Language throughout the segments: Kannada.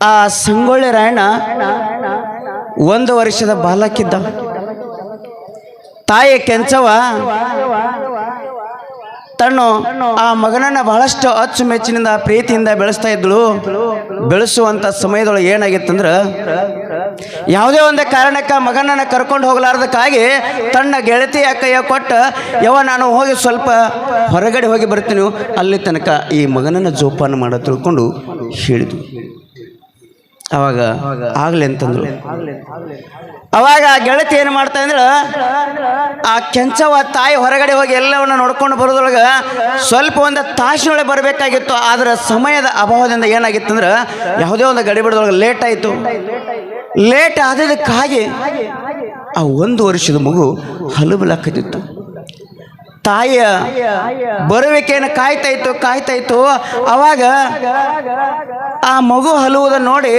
ಆ ಸಂಗೊಳ್ಳಿ ರಾಯಣ್ಣ ಒಂದು ವರ್ಷದ ಬಾಲಕಿದ್ದ. ತಾಯಿ ಕೆಂಚವ ತಣ್ಣು, ಆ ಮಗನನ್ನ ಬಹಳಷ್ಟು ಅಚ್ಚುಮೆಚ್ಚಿನಿಂದ ಪ್ರೀತಿಯಿಂದ ಬೆಳೆಸ್ತಾ ಇದ್ಳು ಬೆಳೆಸುವಂತ ಸಮಯದೊಳಗೆ ಏನಾಗಿತ್ತಂದ್ರ ಯಾವುದೇ ಒಂದು ಕಾರಣಕ್ಕೆ ಮಗನನ್ನ ಕರ್ಕೊಂಡು ಹೋಗಲಾರ್ದಕ್ಕಾಗಿ ತನ್ನ ಗೆಳತಿಯ ಕೈಯ ಕೊಟ್ಟ ಯವ ನಾನು ಹೋಗಿ ಸ್ವಲ್ಪ ಹೊರಗಡೆ ಹೋಗಿ ಬರ್ತೀನಿ. ಅಲ್ಲಿ ತನಕ ಈ ಮಗನನ್ನ ಜೋಪಾನ ಮಾಡ ತಿಳ್ಕೊಂಡು ಹೇಳಿದ್ವು ಅವಾಗ ಆಗ್ಲಿ ಅಂತಂದ್ರು. ಅವಾಗ ಆ ಗೆಳತಿ ಏನು ಮಾಡ್ತಾ ಅಂದ್ರೆ ಆ ಕೆಂಚವ ತಾಯಿ ಹೊರಗಡೆ ಹೋಗಿ ಎಲ್ಲವನ್ನ ನೋಡ್ಕೊಂಡು ಬರೋದ್ರೊಳಗೆ ಸ್ವಲ್ಪ ಒಂದು ತಾಸಿನೊಳಗೆ ಬರಬೇಕಾಗಿತ್ತು ಆದ್ರೆ ಸಮಯದ ಅಭಾವದಿಂದ ಏನಾಗಿತ್ತಂದ್ರೆ ಯಾವುದೇ ಒಂದು ಗಡಿ ಬಿಡೋದ್ರೊಳಗೆ ಲೇಟ್ ಆಯಿತು. ಲೇಟ್ ಆದದಕ್ಕಾಗಿ ಆ ಒಂದು ವರ್ಷದ ಮಗು ಹಲಬಲಾಕತಿತ್ತು ತಾಯಿಯ ಬರುವಿಕೆಯನ್ನು ಕಾಯ್ತಾ ಇತ್ತು ಕಾಯ್ತಾ ಇತ್ತು ಅವಾಗ ಆ ಮಗು ಹಲುವುದನ್ನು ನೋಡಿ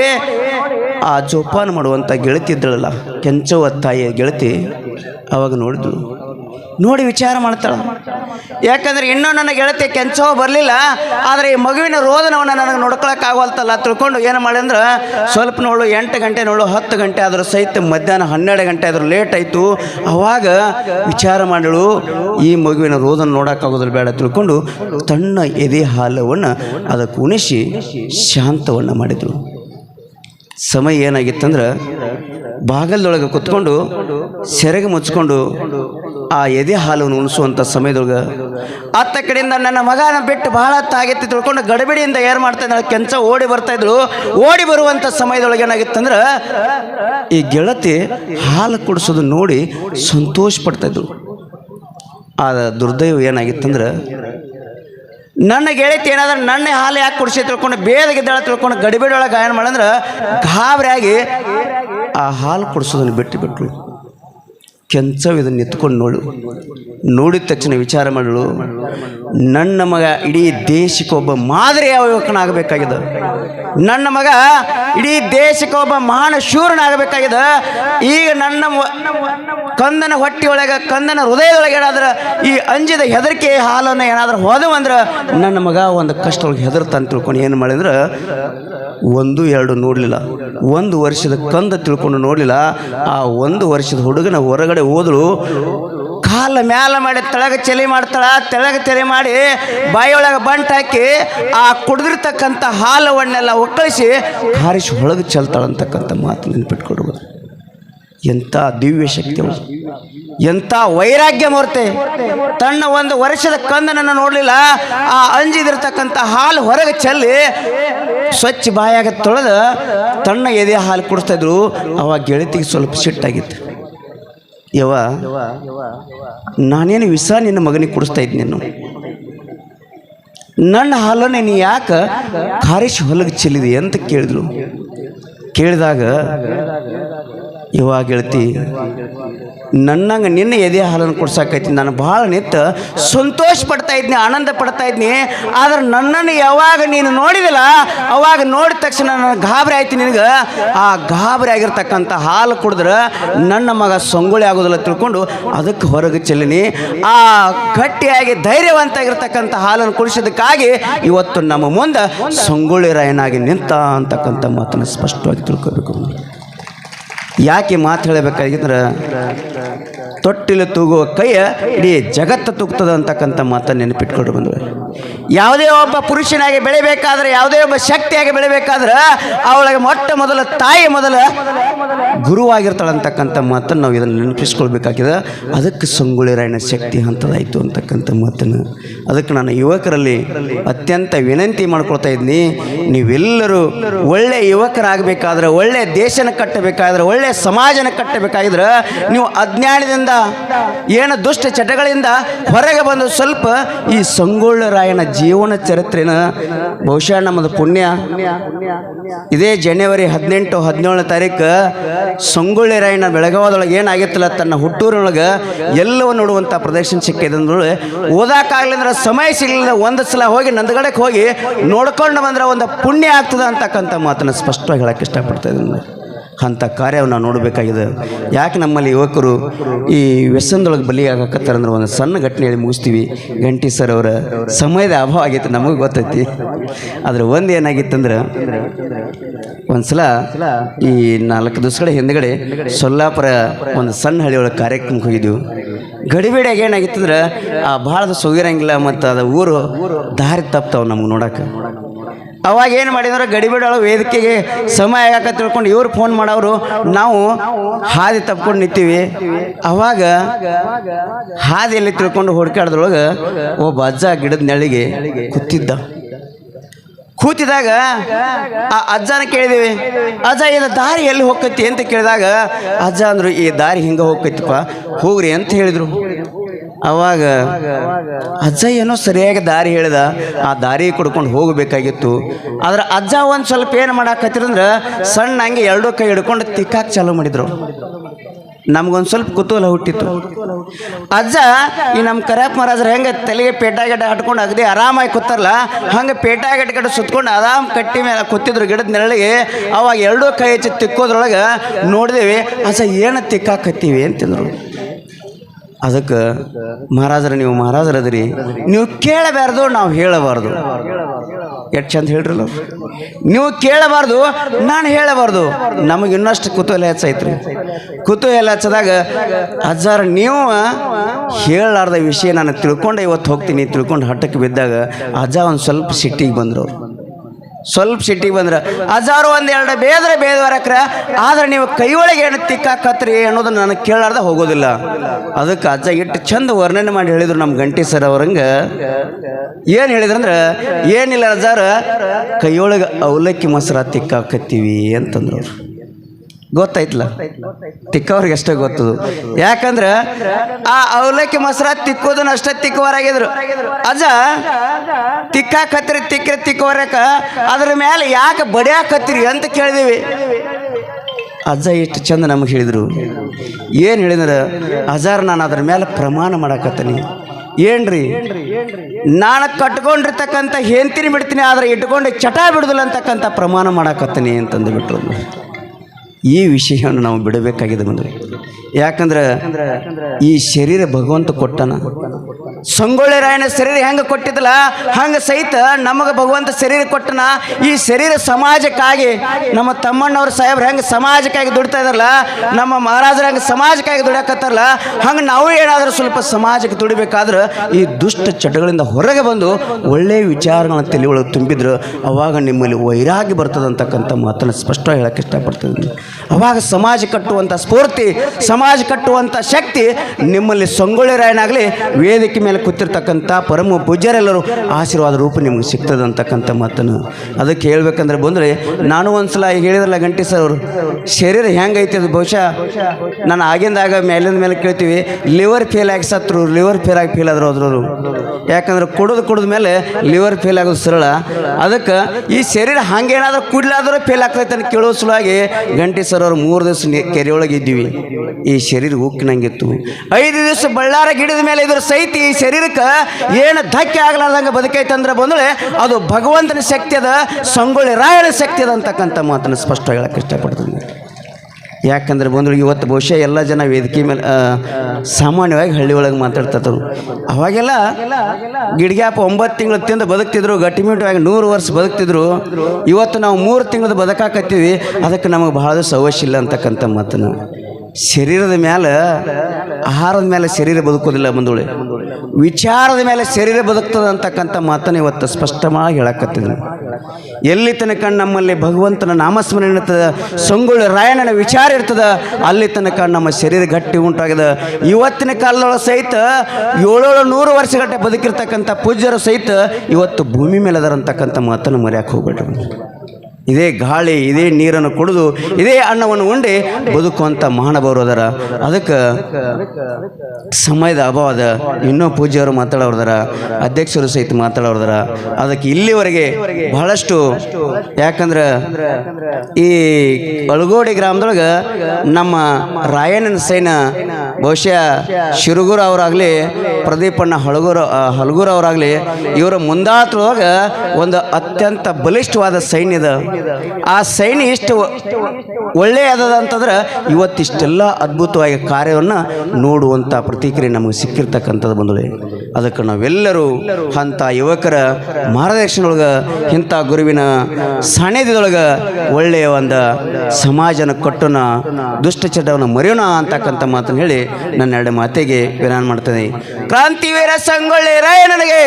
ಆ ಜೋಪಾನ ಮಾಡುವಂಥ ಗೆಳತಿ ಇದ್ದಳಲ್ಲ ಕೆಂಚವ ತಾಯಿಯ ಗೆಳತಿ ಅವಾಗ ನೋಡಿದ್ಳು ನೋಡಿ ವಿಚಾರ ಮಾಡ್ತಾಳ. ಯಾಕಂದ್ರೆ ಇನ್ನೂ ನನ್ನ ಗೆಳತಿ ಕೆಂಚೋ ಬರಲಿಲ್ಲ, ಆದರೆ ಈ ಮಗುವಿನ ರೋದನವನ್ನು ನನಗೆ ನೋಡ್ಕೊಳಕ್ಕಾಗವಲ್ತಲ್ಲ ತಿಳ್ಕೊಂಡು ಏನು ಮಾಡಿ ಅಂದ್ರೆ ಸ್ವಲ್ಪ ನೋಡು, ಎಂಟು ಗಂಟೆ ನೋಡು, ಹತ್ತು ಗಂಟೆ ಆದರೂ ಸಹಿತ ಮಧ್ಯಾಹ್ನ ಹನ್ನೆರಡು ಗಂಟೆ ಆದರೂ ಲೇಟ್ ಆಯಿತು. ಅವಾಗ ವಿಚಾರ ಮಾಡಳು ಈ ಮಗುವಿನ ರೋದನ ನೋಡೋಕ್ಕಾಗೋದಿಲ್ಲ ಬೇಡ ತಿಳ್ಕೊಂಡು ತನ್ನ ಎದೆ ಹಾಲವನ್ನು ಅದಕ್ಕೆ ಉಣಿಸಿ ಶಾಂತವನ್ನು ಮಾಡಿದಳು ಸಮಯ ಏನಾಗಿತ್ತಂದ್ರೆ ಬಾಗಲ್ದೊಳಗೆ ಕುತ್ಕೊಂಡು ಸೆರೆಗೆ ಮುಚ್ಕೊಂಡು ಆ ಎದೆ ಹಾಲನ್ನು ಉಣಿಸುವಂಥ ಸಮಯದೊಳಗೆ ಅತ್ತ ಕಡೆಯಿಂದ ನನ್ನ ಮಗನ ಬಿಟ್ಟು ಬಹಳ ತಾಗೆತ್ತಿ ತಿಳ್ಕೊಂಡು ಗಡಬಿಡಿಯಿಂದ ಏನು ಮಾಡ್ತಾ ಇದ್ದಾಳೆ? ಕೆಂಚ ಓಡಿ ಬರ್ತಾ ಇದ್ಳು ಓಡಿ ಬರುವಂಥ ಸಮಯದೊಳಗೆ ಏನಾಗಿತ್ತಂದ್ರೆ ಈ ಗೆಳತಿ ಹಾಲು ಕುಡಿಸೋದು ನೋಡಿ ಸಂತೋಷ ಪಡ್ತಾಯಿದ್ರು ಆ ದುರ್ದೈವ ಏನಾಗಿತ್ತಂದ್ರೆ ನನ್ನ ಗೆಳತಿ ಏನಾದ್ರೆ ನನ್ನ ಹಾಲು ಯಾಕೆ ಕುಡಿಸಿ ತಿಳ್ಕೊಂಡು ಬೇದಗಿದ್ದಾಳೆ ತಿಳ್ಕೊಂಡು ಗಡಿಬಿಡಿ ಒಳಗೆ ಗಾಯನ ಮಾಡಂದ್ರೆ ಗಾಬರಿಯಾಗಿ ಆ ಹಾಲು ಕುಡಿಸೋದನ್ನು ಬಿಟ್ಟು ಬಿಟ್ರು ಕೆಂಚವ್ ಇದನ್ನು ಎತ್ಕೊಂಡು ನೋಡು ನೋಡಿದ ತಕ್ಷಣ ವಿಚಾರ ಮಾಡಲು, ನನ್ನ ಮಗ ಇಡೀ ದೇಶಕ್ಕೊಬ್ಬ ಮಾದರಿ ಯುವಕನಾಗಬೇಕಾಗಿದೆ ನನ್ನ ಮಗ ಇಡೀ ದೇಶಕ್ಕೆ ಒಬ್ಬ ಮಹಾನ್ ಶೂರನಾಗಬೇಕಾಗಿದೆ. ಈಗ ನನ್ನ ಕಂದನ ಹೊಟ್ಟೆಯೊಳಗೆ ಕಂದನ ಹೃದಯದೊಳಗೆ ಏನಾದ್ರೆ ಈ ಅಂಜಿದ ಹೆದರಿಕೆ ಹಾಲನ್ನು ಏನಾದರೂ ಹೋದವು ಅಂದ್ರೆ ನನ್ನ ಮಗ ಒಂದು ಕಷ್ಟೊಳಗೆ ಹೆದರ್ತಾನೆ ತಿಳ್ಕೊಂಡು ಏನು ಮಾಡಿದ್ರೆ? ಒಂದು, ಎರಡು ನೋಡಲಿಲ್ಲ. ಒಂದು ವರ್ಷದ ಕಂದ ತಿಳ್ಕೊಂಡು ನೋಡಲಿಲ್ಲ. ಆ ಒಂದು ವರ್ಷದ ಹುಡುಗನ ಹೊರಗಡೆ ಹೋದಳು ಕಾಲ ಮ್ಯಾಲ ಮಾಡಿ ತೆಳಗ ಚಲಿ ಮಾಡ್ತಾಳ, ತೆಳಗ ಚಲಿ ಮಾಡಿ ಬಾಯಿಯೊಳಗೆ ಬಂಟ್ ಹಾಕಿ ಆ ಕುಡಿದಿರ್ತಕ್ಕಂಥ ಹಾಲವನ್ನೆಲ್ಲ ಒಕ್ಕಳಿಸಿ ಹಾರಿಸಿ ಒಳಗೆ ಚೆಲ್ತಾಳಂತಕ್ಕಂಥ ಮಾತು ನೆನ್ಪಿಟ್ಕೊಡ್ಬೋದು ಎಂಥ ದಿವ್ಯ ಶಕ್ತಿ ಎಂಥ ವೈರಾಗ್ಯ ಮೂರ್ತಿ. ತನ್ನ ಒಂದು ವರ್ಷದ ಕಂದನನ್ನು ನೋಡಲಿಲ್ಲ, ಆ ಅಂಜಿದಿರ್ತಕ್ಕಂಥ ಹಾಲು ಹೊರಗೆ ಚೆಲ್ಲಿ ಸ್ವಚ್ಛ ಬಾಯಾಗ ತೊಳೆದು ತಣ್ಣ ಎದೆ ಹಾಲು ಕುಡಿಸ್ತಾ ಇದ್ರು, ಅವಾಗ ಗೆಳತಿಗೆ ಸ್ವಲ್ಪ ಸಿಟ್ಟಾಗಿತ್ತು. ಯವ ನಾನೇನು ವಿಷ ನಿನ್ನ ಮಗನಿಗೆ ಕುಡಿಸ್ತಾ ಇದ್ದೀನಿ ನೀನು? ನನ್ನ ಹಾಲನ್ನು ನೀ ಯಾಕೆ ಖಾರಿಸಿ ಹೊಲಗೆ ಚೆಲ್ಲಿದೆ ಅಂತ ಕೇಳಿದ್ರು ಕೇಳಿದಾಗ ಯವ ಗೆಳತಿ ನನ್ನಂಗೆ ನಿನ್ನ ಎದೆ ಹಾಲನ್ನು ಕುಡ್ಸಾಕೈತಿ. ನಾನು ಭಾಳ ನಿತ್ತ ಸಂತೋಷ ಪಡ್ತಾ ಇದ್ನಿ, ಆನಂದ ಪಡ್ತಾ ಇದ್ನಿ. ಆದ್ರೆ ನನ್ನನ್ನು ಯಾವಾಗ ನೀನು ನೋಡಿದಿಲ್ಲ, ಅವಾಗ ನೋಡಿದ ತಕ್ಷಣ ನನಗೆ ಗಾಬರಿ ಆಯ್ತು ನಿನಗೆ. ಆ ಗಾಬರಿ ಆಗಿರ್ತಕ್ಕಂಥ ಹಾಲು ಕುಡಿದ್ರೆ ನನ್ನ ಮಗ ಸೊಂಗುಳಿ ಆಗೋದಿಲ್ಲ ತಿಳ್ಕೊಂಡು ಅದಕ್ಕೆ ಹೊರಗೆ ಚೆಲ್ಲಿನಿ. ಆ ಗಟ್ಟಿಯಾಗಿ ಧೈರ್ಯವಂತಾಗಿರ್ತಕ್ಕಂಥ ಹಾಲನ್ನು ಕುಡಿಸೋದಕ್ಕಾಗಿ ಇವತ್ತು ನಮ್ಮ ಮುಂದೆ ಸೊಂಗುಳಿ ರಾಯನಾಗಿ ನಿಂತ ಅಂತಕ್ಕಂಥ ಮಾತನ್ನು ಸ್ಪಷ್ಟವಾಗಿ ತಿಳ್ಕೋಬೇಕು. ಯಾಕೆ ಮಾತು ಹೇಳಬೇಕಾಗಿದ್ರೆ ತೊಟ್ಟಿಲು ತೂಗುವ ಕೈಯ ಇಡೀ ಜಗತ್ತು ತೂಗ್ತದ ಅಂತಕ್ಕಂಥ ಮಾತನ್ನು ನೆನಪಿಟ್ಕೊಂಡು ಬಂದ್ವಿ. ಯಾವುದೇ ಒಬ್ಬ ಪುರುಷನಾಗಿ ಬೆಳಿಬೇಕಾದ್ರೆ, ಯಾವುದೇ ಒಬ್ಬ ಶಕ್ತಿಯಾಗಿ ಬೆಳಿಬೇಕಾದ್ರೆ ಅವಳಿಗೆ ಮೊಟ್ಟ ಮೊದಲ ತಾಯಿ ಮೊದಲ ಗುರುವಾಗಿರ್ತಾಳಂತಕ್ಕಂಥ ಮಾತನ್ನು ನಾವು ಇದನ್ನು ನೆನಪಿಸ್ಕೊಳ್ಬೇಕಾಗಿದೆ. ಅದಕ್ಕೆ ಸಂಗೊಳ್ಳಿ ರಾಯನ ಶಕ್ತಿ ಹಂತದಾಯಿತು ಅಂತಕ್ಕಂಥ ಮಾತನ್ನು. ಅದಕ್ಕೆ ನಾನು ಯುವಕರಲ್ಲಿ ಅತ್ಯಂತ ವಿನಂತಿ ಮಾಡ್ಕೊಳ್ತಾ ಇದ್ದೀನಿ. ನೀವೆಲ್ಲರೂ ಒಳ್ಳೆ ಯುವಕರಾಗಬೇಕಾದ್ರೆ, ಒಳ್ಳೆ ದೇಶನ ಕಟ್ಟಬೇಕಾದ್ರೆ, ಒಳ್ಳೆ ಸಮಾಜನ ಕಟ್ಟಬೇಕಾಗಿದ್ರೆ ನೀವು ಅಜ್ಞಾನದಿಂದ, ಏನು ದುಷ್ಟ ಚಟಗಳಿಂದ ಹೊರಗೆ ಬಂದು ಸ್ವಲ್ಪ ಈ ಸಂಗೊಳ್ಳ ರಾಯನ ಜೀವನ ಚರಿತ್ರೆನ ಬಹುಶಃ ನಮ್ಮದು ಪುಣ್ಯ. ಇದೇ ಜನವರಿ ಹದಿನೆಂಟು, ಹದಿನೇಳನೇ ತಾರೀಕು ಸಂಗೊಳ್ಳಿ ರಾಯಣ್ಣ ಬೆಳಗಾವದೊಳಗೆ ಏನಾಗಿತ್ತಲ್ಲ, ತನ್ನ ಹುಟ್ಟೂರಿನೊಳಗೆ ಎಲ್ಲವೂ ನೋಡುವಂಥ ಪ್ರದರ್ಶನ ಸಿಕ್ಕಿದೆ ಅಂದ್ರೆ ಓದಾಕಾಗ್ಲಿಂದ್ರೆ ಸಮಯ ಸಿಗಲಿಲ್ಲ, ಒಂದು ಸಲ ಹೋಗಿ ನಂದಗಡಕ್ಕೆ ಹೋಗಿ ನೋಡ್ಕೊಂಡು ಬಂದ್ರೆ ಒಂದು ಪುಣ್ಯ ಆಗ್ತದೆ ಅಂತಕ್ಕಂಥ ಮಾತನ್ನು ಸ್ಪಷ್ಟವಾಗಿ ಹೇಳಕ್ಕೆ ಇಷ್ಟಪಡ್ತಾ ಇದ್ದೀನಿ. ಅಂಥ ಕಾರ್ಯವನ್ನು ನೋಡಬೇಕಾಗಿದೆ. ಯಾಕೆ ನಮ್ಮಲ್ಲಿ ಯುವಕರು ಈ ವ್ಯಸನದೊಳಗೆ ಆಗಕತ್ತಾರೆ ಅಂದ್ರೆ ಒಂದು ಸಣ್ಣ ಘಟನೆ ಹೇಳಿ ಮುಗಿಸ್ತೀವಿ. ಗಂಟಿ ಸರ್ ಅವರ ಸಮಯದ ಅಭಾವ ಆಗೈತೆ ನಮಗೆ ಗೊತ್ತೈತಿ. ಆದರೆ ಒಂದು ಏನಾಗಿತ್ತಂದ್ರೆ, ಒಂದ್ಸಲ ಈ ನಾಲ್ಕು ದಿವಸಗಳ ಹಿಂದ್ಗಡೆ ಸೊಲ್ಲಾಪುರ ಒಂದು ಸಣ್ಣ ಹಳ್ಳಿಯೊಳಗೆ ಕಾರ್ಯಕ್ರಮಕ್ಕೆ ಹೋಗಿದ್ದೆವು ಗಡಿಬೇಡಿಯಾಗಿ ಏನಾಗಿತ್ತಂದ್ರೆ, ಆ ಭಾಳದ ಸುಗಿರಂಗಿಲ್ಲ ಮತ್ತು ಅದು ಊರು ದಾರಿ ತಪ್ತಾವೆ ನಮ್ಗೆ ನೋಡಕ್ಕೆ ಅವಾಗ ಏನು ಮಾಡಿದ್ರು ಗಡಿಬಿಡೋಳು ವೇದಿಕೆಗೆ ಸಮಯ ಆಗಾಕ ತಿಳ್ಕೊಂಡು ಇವ್ರು ಫೋನ್ ಮಾಡೋರು ನಾವು ಹಾದಿ ತಪ್ಕೊಂಡು ನಿಂತೀವಿ. ಅವಾಗ ಹಾದಿಯಲ್ಲಿ ತಿಳ್ಕೊಂಡು ಹುಡುಕಾಡ್ದ್ರೊಳಗೆ ಒಬ್ಬ ಅಜ್ಜ ಗಿಡದ ನೆಳಿಗೆ ಕೂತಿದ್ದ. ಕೂತಿದಾಗ ಆ ಅಜ್ಜನ ಕೇಳಿದೀವಿ, ಅಜ್ಜ, ಇದು ದಾರಿ ಎಲ್ಲಿ ಹೋಗ್ತೈತಿ? ಅಂತ ಕೇಳಿದಾಗ, ಅಜ್ಜ ಅಂದರು, ಈ ದಾರಿ ಹಿಂಗೆ ಹೋಗ್ತೈತಿಪ್ಪ, ಹೋಗ್ರಿ ಅಂತ ಹೇಳಿದ್ರು. ಅವಾಗ ಅಜ್ಜ ಏನೋ ಸರಿಯಾಗಿ ದಾರಿ ಹೇಳಿದ. ಆ ದಾರಿ ಕುಡ್ಕೊಂಡು ಹೋಗಬೇಕಾಗಿತ್ತು. ಆದ್ರೆ ಅಜ್ಜ ಒಂದು ಸ್ವಲ್ಪ ಏನು ಮಾಡಾಕತ್ತಿರಂದ್ರೆ ಸಣ್ಣ ಹಂಗೆ ಎರಡೂ ಕೈ ಹಿಡ್ಕೊಂಡು ತಿಕ್ಕಾಕ್ ಚಾಲು ಮಾಡಿದ್ರು. ನಮ್ಗೊಂದು ಸ್ವಲ್ಪ ಕುತೂಹಲ ಹುಟ್ಟಿತ್ತು. ಅಜ್ಜ, ಈ ನಮ್ಮ ಕರ್ಯಪ್ಪ ಮಹಾರಾಜರು ಹೆಂಗೆ ತಲೆಗೆ ಪೇಟಾ ಗಿಡ ಹಾಟ್ಕೊಂಡು ಅಗದಿ ಆರಾಮಾಗಿ ಕೂತಾರಲ್ಲ, ಹಂಗೆ ಪೇಟಾಗಡ್ಡೆ ಗಿಡ ಸುತ್ಕೊಂಡು ಆರಾಮ್ ಕಟ್ಟಿ ಮೇಲೆ ಕೂತಿದ್ರು ಗಿಡದ ನೆರಳಿಗೆ. ಅವಾಗ ಎರಡೂ ಕೈ ಹೆಚ್ಚು ತಿಕ್ಕೋದ್ರೊಳಗೆ ನೋಡಿದೇವಿ, ಅಜ್ಜ, ಏನು ತಿಕ್ಕಾಕತ್ತೀವಿ? ಅಂತಂದ್ರು. ಅದಕ್ಕೆ ಮಹಾರಾಜರ ನೀವು ಮಹಾರಾಜರದ್ರಿ ನೀವು ಕೇಳಬಾರ್ದು, ನಾವು ಹೇಳಬಾರ್ದು. ಎಷ್ಟು ಚಂದ ಹೇಳ್ರಲ್ಲ. ನೀವು ಕೇಳಬಾರ್ದು, ನಾನು ಹೇಳಬಾರ್ದು. ನಮಗೆ ಇನ್ನಷ್ಟು ಕುತೂಹಲ ಹೆಚ್ಚೈತ್ರಿ. ಕುತೂಹಲ ಹಚ್ಚದಾಗ ಅಜ್ಜಾರ, ನೀವು ಹೇಳಲಾರ್ದ ವಿಷಯ ನಾನು ತಿಳ್ಕೊಂಡು, ಇವತ್ತು ಹೋಗ್ತೀನಿ, ತಿಳ್ಕೊಂಡು ಹಠಕ್ಕೆ ಬಿದ್ದಾಗ ಅಜ್ಜ ಒಂದು ಸ್ವಲ್ಪ ಸಿಟ್ಟಿಗೆ ಬಂದರು ಅವ್ರು. ಸ್ವಲ್ಪ ಸಿಟಿಗೆ ಬಂದ್ರೆ. ಅಜಾರು ಒಂದೆರಡು ಬೇದ್ರೆ ಬೇದವರಕ್ರ ಆದ್ರೆ ನೀವು ಕೈ ಒಳಗೆ ಏನು ತಿಕ್ಕಾಕತ್ರಿ ಅನ್ನೋದನ್ನ ನನಗೆ ಕೇಳಾರ್ದ ಹೋಗೋದಿಲ್ಲ. ಅದಕ್ಕೆ ಅಜ್ಜ ಇಟ್ಟು ಚಂದ ವರ್ಣನೆ ಮಾಡಿ ಹೇಳಿದ್ರು ನಮ್ಮ ಗಂಟಿ ಸರ್ ಅವ್ರಂಗೆ. ಏನು ಹೇಳಿದ್ರಂದ್ರೆ, ಏನಿಲ್ಲ ಅಜ್ಜಾರ ಕೈಯೊಳಗೆ ಅವಲಕ್ಕಿ ಮೊಸರ ತಿಕ್ಕಾಕತ್ತೀವಿ ಅಂತಂದ್ರು ಗೊತ್ತಾಯ್ತಲ್ಲ? ತಿಕ್ಕವ್ರಿಗೆ ಅಷ್ಟೇ ಗೊತ್ತದು. ಯಾಕಂದ್ರೆ ಆ ಅವಲಕ್ಕಿ ಮೊಸರ ತಿಕ್ಕೋದನ್ನ ಅಷ್ಟೇ ತಿಕ್ಕವರಾಗಿದ್ರು ಅಜ್ಜ ತಿಕ್ಕಾಕತ್ರಿ ತಿಕ್ಕ್ರಿ ತಿಕ್ಕವರಕ ಅದ್ರ ಮೇಲೆ ಯಾಕೆ ಬಡಿಯಾಕತ್ತೀರಿ ಅಂತ ಕೇಳಿದೀವಿ. ಅಜ್ಜ ಎಷ್ಟು ಚಂದ ನಮಗೆ ಹೇಳಿದರು. ಏನು ಹೇಳಿದ್ರ? ಅಜಾರ್ ನಾನು ಅದ್ರ ಮೇಲೆ ಪ್ರಮಾಣ ಮಾಡಾಕತ್ತೀನಿ. ಏನ್ರಿ? ನಾನು ಕಟ್ಕೊಂಡಿರ್ತಕ್ಕಂಥ ಹೆಂತಿನಿ ಬಿಡ್ತೀನಿ, ಆದ್ರೆ ಇಟ್ಕೊಂಡು ಚಟ ಬಿಡುದಿಲ್ಲ ಅಂತಕ್ಕಂಥ ಪ್ರಮಾಣ ಮಾಡಾಕತ್ತೀನಿ ಅಂತಂದು ಬಿಟ್ರು ಈ ವಿಷಯವನ್ನು ನಾವು ಬಿಡಬೇಕಾಗಿದೆ ಬಂದ್ರೆ ಯಾಕಂದ್ರೆ ಈ ಶರೀರ ಭಗವಂತ ಕೊಟ್ಟನ. ಸಂಗೊಳ್ಳಿ ರಾಯನ ಶರೀರ ಹೆಂಗೆ ಕೊಟ್ಟಿದ್ದಲ್ಲ ಹಂಗೆ ಸಹಿತ ನಮಗೆ ಭಗವಂತ ಶರೀರ ಕೊಟ್ಟನ. ಈ ಶರೀರ ಸಮಾಜಕ್ಕಾಗಿ, ನಮ್ಮ ತಮ್ಮಣ್ಣವ್ರ ಸಾಹೇಬ್ರು ಹೆಂಗೆ ಸಮಾಜಕ್ಕಾಗಿ ದುಡ್ತಾ ಇದ್ರಲ್ಲ, ನಮ್ಮ ಮಹಾರಾಜರು ಹೆಂಗೆ ಸಮಾಜಕ್ಕಾಗಿ ದುಡಿಯಾಕತ್ತಾರಲ್ಲ, ಹಂಗೆ ನಾವು ಏನಾದರೂ ಸ್ವಲ್ಪ ಸಮಾಜಕ್ಕೆ ದುಡಿಬೇಕಾದ್ರೆ ಈ ದುಷ್ಟ ಚಟಗಳಿಂದ ಹೊರಗೆ ಬಂದು ಒಳ್ಳೆಯ ವಿಚಾರಗಳನ್ನ ತಲೆ ಒಳಗೆ ತುಂಬಿದ್ರು. ಅವಾಗ ನಿಮ್ಮಲ್ಲಿ ವೈರಾಗ್ಯ ಬರ್ತದೆ ಅಂತಕ್ಕಂಥ ಮಾತನ್ನು ಸ್ಪಷ್ಟವಾಗಿ ಹೇಳಕ್ಕೆ ಇಷ್ಟಪಡ್ತೀನಿ ಅವಾಗ ಸಮಾಜ ಕಟ್ಟುವಂಥ ಸ್ಫೂರ್ತಿ, ಸಮಾಜ ಕಟ್ಟುವಂಥ ಶಕ್ತಿ ನಿಮ್ಮಲ್ಲಿ ಸಂಗೊಳ್ಳಿ ರಾಯನಾಗಲಿ, ವೇದಿಕೆ ಮೇಲೆ ಕೂತಿರ್ತಕ್ಕಂಥ ಪರಮ ಪೂಜ್ಯರೆಲ್ಲರೂ ಆಶೀರ್ವಾದ ರೂಪ ನಿಮ್ಗೆ ಸಿಗ್ತದೆ ಅಂತಕ್ಕಂಥ ಮಾತನ್ನು ಅದಕ್ಕೆ ಹೇಳ್ಬೇಕಂದ್ರೆ ಬಂದರೆ ನಾನು ಒಂದ್ಸಲ ಹೇಳಿದ್ರಲ್ಲ ಗಂಟಿ ಸರ್ ಅವರು, ಶರೀರ ಹೆಂಗೈತೆ ಅದು ಬಹುಶಃ? ನಾನು ಆಗಿಂದಾಗ ಮೇಲಿಂದ ಮೇಲೆ ಕೇಳ್ತೀವಿ, ಲಿವರ್ ಫೇಲ್ ಆಗಿ ಸತ್ರು, ಲಿವರ್ ಫೇಲ್ ಆಗಿ ಫೇಲ್ ಆದರು ಅದ್ರವರು. ಯಾಕಂದ್ರೆ ಕುಡಿದು ಕುಡಿದ ಮೇಲೆ ಲಿವರ್ ಫೇಲ್ ಆಗೋದು ಸರಳ. ಅದಕ್ಕೆ ಈ ಶರೀರ ಹಂಗೇನಾದ್ರೂ ಕುಡ್ಲಾದ್ರೂ ಫೇಲ್ ಆಗ್ತೈತೆ ಅಂತ ಕೇಳೋ ಸಲುವಾಗಿ ಗಂಟಿ ಸರ್ ಅವರು ಮೂರು ದಿವಸ ಕೆರೆಯೊಳಗೆ ಇದ್ದೀವಿ. ಈ ಶರೀರ ಉಕ್ಕಿನಂಗಿತ್ತು. ಐದು ದಿವಸ ಬಳ್ಳಾರ ಗಿಡದ ಮೇಲೆ ಇದ್ರ ಸಹಿತ ಈ ಶರೀರಕ್ಕೆ ಏನು ಧಕ್ಕೆ ಆಗ್ಲಾರ್ದಂಗೆ ಬದುಕೈತಂದ್ರೆ ಬಂದಳೆ, ಅದು ಭಗವಂತನ ಶಕ್ತಿ ಅದ, ಸಂಗೊಳ್ಳಿ ರಾಯನ ಶಕ್ತಿ ಅದ ಅಂತಕ್ಕಂಥ ಮಾತನ್ನು ಸ್ಪಷ್ಟ ಹೇಳಕ್ಕೆ ಇಷ್ಟಪಡ್ತೀನಿ. ಯಾಕಂದ್ರೆ ಬಂದ್ರು ಇವತ್ತು ಬಹುಶಃ ಎಲ್ಲ ಜನ ವೇದಿಕೆ ಮೇಲೆ ಸಾಮಾನ್ಯವಾಗಿ ಹಳ್ಳಿ ಒಳಗೆ ಮಾತಾಡ್ತಿದ್ರು ಅವಾಗೆಲ್ಲ ಗಿಡ್ಗ್ಯಾಪ ಒಂಬತ್ತು ತಿಂಗಳು ತಿಂದು ಬದುಕ್ತಿದ್ರು ಗಟ್ಟಿಮಿಟ್ಟವಾಗಿ ನೂರು ವರ್ಷ ಬದುಕ್ತಿದ್ರು. ಇವತ್ತು ನಾವು ಮೂರು ತಿಂಗಳದ ಬದುಕಾಕತ್ತೀವಿ, ಅದಕ್ಕೆ ನಮಗೆ ಭಾಳ ಸವಶಿಲ್ಲ ಅಂತಕ್ಕಂಥ ಮಾತನ್ನು. ಶರೀರದ ಮೇಲೆ ಆಹಾರದ ಮೇಲೆ ಶರೀರ ಬದುಕೋದಿಲ್ಲ ಮುಂದೂಳೆ ವಿಚಾರದ ಮೇಲೆ ಶರೀರ ಬದುಕ್ತದೆ ಅಂತಕ್ಕಂಥ ಮಾತನ್ನು ಇವತ್ತು ಸ್ಪಷ್ಟವಾಗಿ ಹೇಳಕತ್ತಿದ್ರು ಎಲ್ಲಿ ತನಕ ನಮ್ಮಲ್ಲಿ ಭಗವಂತನ ನಾಮಸ್ಮರಣೆ ಇರ್ತದೆ, ಸಂಗೊಳ್ಳಿ ರಾಯಣ್ಣನ ವಿಚಾರ ಇರ್ತದೆ, ಅಲ್ಲಿ ತನಕ ನಮ್ಮ ಶರೀರ ಗಟ್ಟಿ ಉಂಟಾಗಿದೆ. ಇವತ್ತಿನ ಕಾಲದೊಳಗೆ ಸಹಿತ ಏಳೇಳು ನೂರು ವರ್ಷಗಟ್ಟೆ ಬದುಕಿರ್ತಕ್ಕಂಥ ಪೂಜ್ಯರು ಸಹಿತ ಇವತ್ತು ಭೂಮಿ ಮೇಲೆ ಅದರಂತಕ್ಕಂಥ ಮಾತನ್ನು ಮರ್ಯಾಕೆ ಹೋಗ್ಬೇಡ್ರಿ. ಇದೇ ಗಾಳಿ, ಇದೇ ನೀರನ್ನು ಕುಡಿದು, ಇದೇ ಅನ್ನವನ್ನು ಉಂಡೆ ಬದುಕುವಂಥ ಮಹಾನುಭಾವರು ಅದರ. ಅದಕ್ಕೆ ಸಮಯದ ಅಭಾವ ಅದ ಇನ್ನೂ ಪೂಜ್ಯರು ಮಾತಾಡೋರ್ದಾರ ಅಧ್ಯಕ್ಷರು ಸಹಿತ ಮಾತಾಡೋರ್ದಾರ ಅದಕ್ಕೆ ಇಲ್ಲಿವರೆಗೆ ಬಹಳಷ್ಟು ಯಾಕಂದ್ರೆ ಈ ಅಳಗೋಡಿ ಗ್ರಾಮದೊಳಗೆ ನಮ್ಮ ರಾಯಣ್ಣನ ಸೈನ ಬಹುಶಃ ಶಿರುಗುರು ಅವರಾಗಲಿ, ಪ್ರದೀಪಣ್ಣ ಹಳಗೂರು ಹಲಗೂರು ಅವರಾಗಲಿ, ಇವರ ಮುಂದಾತ್ರವಾಗ ಒಂದು ಅತ್ಯಂತ ಬಲಿಷ್ಠವಾದ ಸೈನ್ಯದ ಆ ಸೈನ್ಯ ಇಷ್ಟು ಒಳ್ಳೆಯದ ಅಂತಂದ್ರೆ ಇವತ್ತಿಷ್ಟೆಲ್ಲ ಅದ್ಭುತವಾಗಿ ಕಾರ್ಯವನ್ನು ನೋಡುವಂಥ ಪ್ರತಿಕ್ರಿಯೆ ನಮಗೆ ಸಿಕ್ಕಿರ್ತಕ್ಕಂಥದ್ದು ಬಂದಳೆ ಅದಕ್ಕೆ ನಾವೆಲ್ಲರೂ ಅಂಥ ಯುವಕರ ಮಾರ್ಗದರ್ಶನದೊಳಗೆ, ಇಂಥ ಗುರುವಿನ ಸಾನ್ನಿಧ್ಯದೊಳಗೆ ಒಳ್ಳೆಯ ಒಂದು ಸಮಾಜನ ಕಟ್ಟೋಣ ದುಷ್ಟಚಟವನ್ನು ಮರೆಯೋಣ ಅಂತಕ್ಕಂಥ ಮಾತನ್ನು ಹೇಳಿ ನನ್ನ ಎರಡು ಮಾತೆಗೆ ವಿನಾನ್ ಮಾಡ್ತೇನೆ. ಕ್ರಾಂತಿವೀರ ಸಂಗೊಳ್ಳಿ ರಾಯ ನನಗೆ